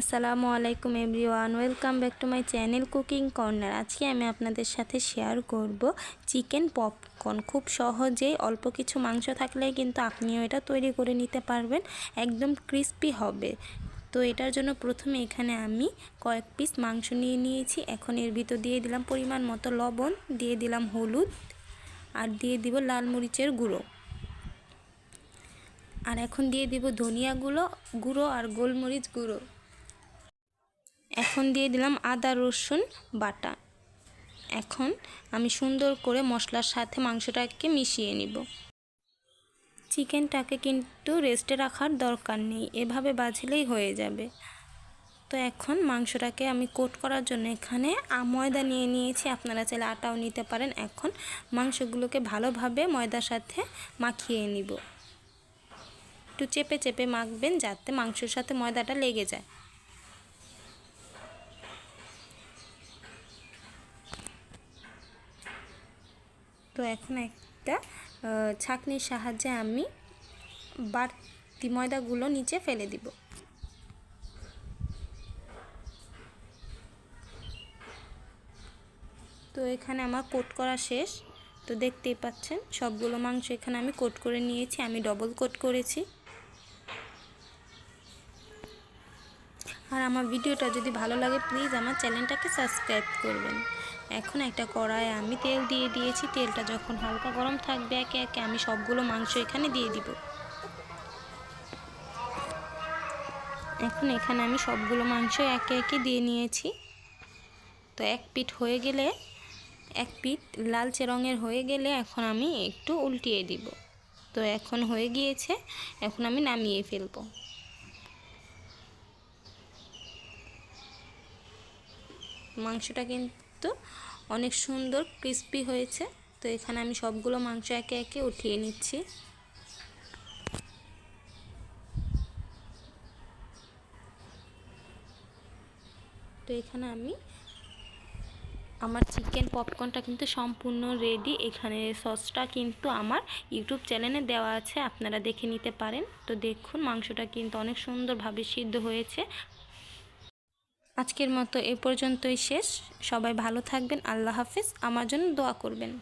আসসালামু আলাইকুম everyone, welcome back to my channel cooking corner. আজকে আমি আপনাদের সাথে শেয়ার করব চিকেন পপকর্ন। খুব সহজেই অল্প কিছু মাংস থাকলেই কিন্তু আপনিও এটা তৈরি করে নিতে পারবেন, একদম ক্রিস্পি হবে। তো এটার জন্য প্রথমে এখানে আমি কয়েক পিস মাংস নিয়ে নিয়েছি। এখন এর ভিতর দিয়ে দিলাম পরিমাণ মতো লবণ, দিয়ে দিলাম হলুদ আর দিয়ে দিব লাল মরিচের গুঁড়ো। আর এখন দিয়ে দিব ধনিয়া গুঁড়ো গুঁড়ো আর গোলমরিচ গুঁড়ো। এখন দিয়ে দিলাম আদা, রসুন, বাটা। এখন আমি সুন্দর করে মশলার সাথে মাংসটাকে মিশিয়ে নিব। চিকেনটাকে কিন্তু রেস্টে রাখার দরকার নেই, এভাবে বাজলেই হয়ে যাবে। তো এখন মাংসটাকে আমি কোট করার জন্য এখানে ময়দা নিয়ে নিয়েছি, আপনারা চাইলে আটাও নিতে পারেন। এখন মাংসগুলোকে ভালোভাবে ময়দার সাথে মাখিয়ে নিব। একটু চেপে চেপে মাখবেন যাতে মাংসের সাথে ময়দাটা লেগে যায়। তো এখন একটা ছাঁকনির সাহায্যে আমি বাড়তি ময়দাগুলো নিচে ফেলে দিব। তো এখানে আমার কোট করা শেষ। তো দেখতেই পাচ্ছেন, সবগুলো মাংস এখানে আমি কোট করে নিয়েছি, আমি ডবল কোট করেছি। আর আমার ভিডিওটা যদি ভালো লাগে প্লিজ আমার চ্যানেলটাকে সাবস্ক্রাইব করবেন। এখন একটা কড়াইয়ে আমি তেল দিয়ে দিয়েছি। তেলটা যখন হালকা গরম থাকবে, একে একে আমি সবগুলো মাংস এখানে দিয়ে দিব। এখন এখানে আমি সবগুলো মাংস একে একে দিয়ে নিয়েছি। তো এক পিঠ হয়ে গেলে, এক পিঠ লালচে রঙের হয়ে গেলে এখন আমি একটু উল্টিয়ে দিব। তো এখন হয়ে গিয়েছে, এখন আমি নামিয়ে ফেলব। মাংসটা কিন্তু অনেক সুন্দর ক্রিস্পি হয়েছে। তো এখানে আমি সবগুলো মাংস একে একে উঠিয়ে নিচ্ছি। তো এখানে আমি আমার চিকেন পপকর্নটা কিন্তু সম্পূর্ণ রেডি এখানে সসটা কিন্তু আমার ইউটিউব চ্যানেলে দেওয়া আছে, আপনারা দেখে নিতে পারেন। তো দেখুন, মাংসটা কিন্তু অনেক সুন্দরভাবে সিদ্ধ হয়েছে। আজকের মতো এ পর্যন্তই শেষ। সবাই ভালো থাকবেন। আল্লাহ হাফিজ। আমার জন্য দোয়া করবেন।